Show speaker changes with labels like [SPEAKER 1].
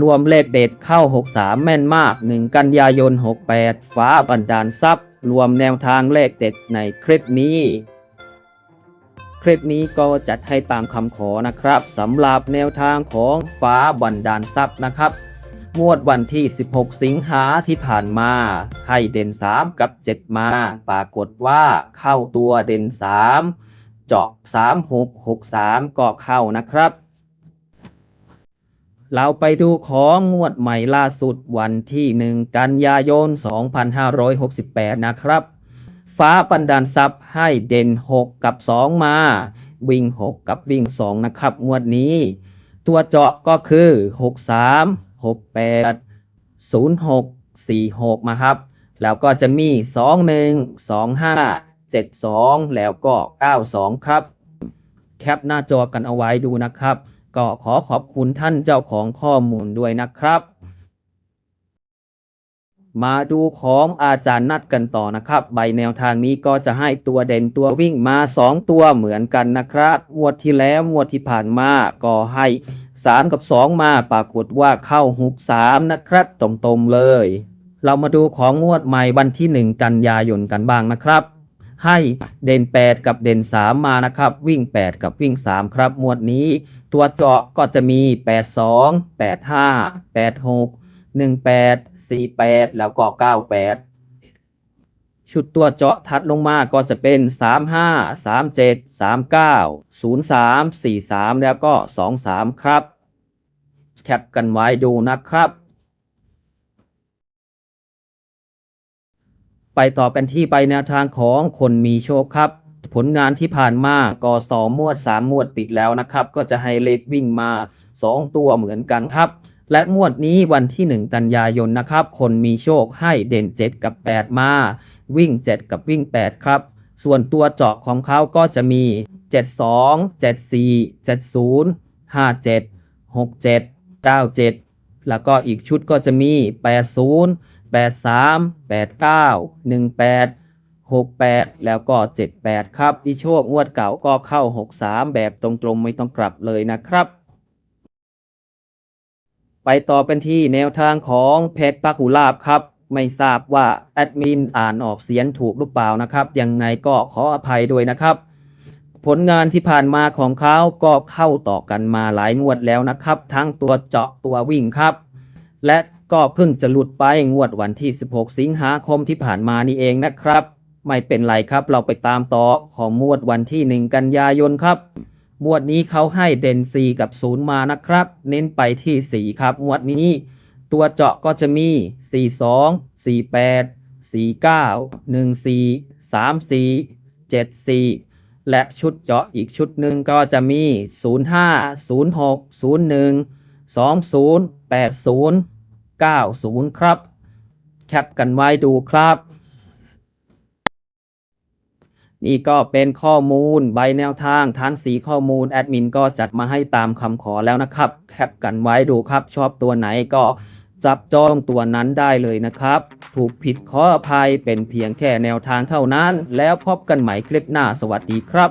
[SPEAKER 1] รวมเลขเด็ดเข้า 63 แม่นมาก 1 กันยายน 68 ฟ้าบันดาลทรัพย์ รวมแนวทางเลขเด็ดในคลิปนี้ คลิปนี้ก็จัดให้ตามคำขอนะครับสำหรับแนวทางของฟ้าบันดาลทรัพย์นะครับงวดวันที่ 16 สิงหาที่ผ่านมา ให้เด่น 3 กับ 7 มา ปรากฏว่าเข้าตัวเด่น 3 เจาะ 3 6 6 3 ก็เข้านะครับ เราไปดูของงวดใหม่ล่าสุดวันที่ 1 กันยายน 2568 นะครับ ฟ้าบันดาลทรัพย์ให้เด่น 6 กับ 2 มา วิ่ง 6 กับวิ่ง 2 นะครับ งวดนี้ ตัวเจาะก็คือ 63 68 06 46 มาครับ แล้วก็จะมี 21 25 72 แล้วก็ 92 ครับ แคปหน้าจอกันเอาไว้ดูนะครับ ก็ขอขอบคุณท่านเจ้าของข้อมูลด้วยนะครับ มาดูของอาจารย์นัดกันต่อนะครับ ใบแนวทางนี้ก็จะให้ตัวเด่นตัววิ่งมา 2 ตัวเหมือนกันนะครับงวดที่แล้วงวดที่ผ่านมาก็ให้ 3 กับ 2 มาปรากฏว่าเข้าหุก3นะครับตรงๆเลย เรามาดูของงวดใหม่วันที่ 1 กันยายนกันบ้างนะครับ ให้เด่น 8 กับเด่น 3 มานะครับ วิ่ง 8 กับวิ่ง 3 ครับงวดนี้ ตัวเจาะก็จะมี 82 85 86 18 48 แล้วก็ 98 ชุดตัวเจาะทัดลงมาก็จะเป็น 35 37 39 03 43 แล้วก็ 23 ครับ แคปกันไว้ดูนะครับ ไปต่อกันที่ใบแนวทางของคนมีโชคครับ ผลงานที่ผ่านมาก็สองมวดสามมวดติดแล้วนะครับ ก็จะให้เลขวิ่งมา 2 ตัวเหมือนกันครับ และงวดนี้วันที่ 1 กันยายนนะครับ คนมีโชคให้เด่น 7 กับ 8 มา วิ่ง 7 กับวิ่ง 8 ครับ ส่วนตัวเจาะของเขาก็จะมี 72 74 70 57 67 97 แล้วก็อีกชุดก็จะมี 80 83 89 18 68 แล้วก็ 78 ครับที่โชคงวดเก่าก็เข้า 63 แบบตรงๆ ไม่ต้องกลับเลยนะครับ ไปต่อเป็นที่แนวทางของเพชรปักหุลาบครับ ไม่ทราบว่าแอดมินอ่านออกเสียงถูกหรือเปล่านะครับ ยังไงก็ขออภัยด้วยนะครับ ผลงานที่ผ่านมาของเขาก็เข้าต่อกันมาหลายงวดแล้วนะครับ ทั้งตัวเจาะตัววิ่งครับ และ ก็เพิ่งจะหลุดไปงวดวันที่ 16 สิงหาคมที่ผ่านมานี่เองนะครับ ไม่เป็นไรครับเราไปตามต่อของมวดวันที่ 1 กันยายนครับมวดนี้เขาให้เด่น4 กับ 0 มานะครับ เน้นไปที่ 4 ครับมวดนี้ ตัวเจาะก็จะมี 42 48 49 14 34 74 และชุดเจาะอีกชุดหนึ่งก็จะมี 05 06 01 20 80 90 ครับ แคปกันไว้ดูครับ นี่ก็เป็นข้อมูลใบแนวทางทั้งสีข้อมูลแอดมินก็จัดมาให้ตามคำขอแล้วนะครับ แคปกันไว้ดูครับ ชอบตัวไหนก็จับจองตัวนั้นได้เลยนะครับ ถูกผิดขออภัยเป็นเพียงแค่แนวทางเท่านั้น แล้วพบกันใหม่คลิปหน้าสวัสดีครับ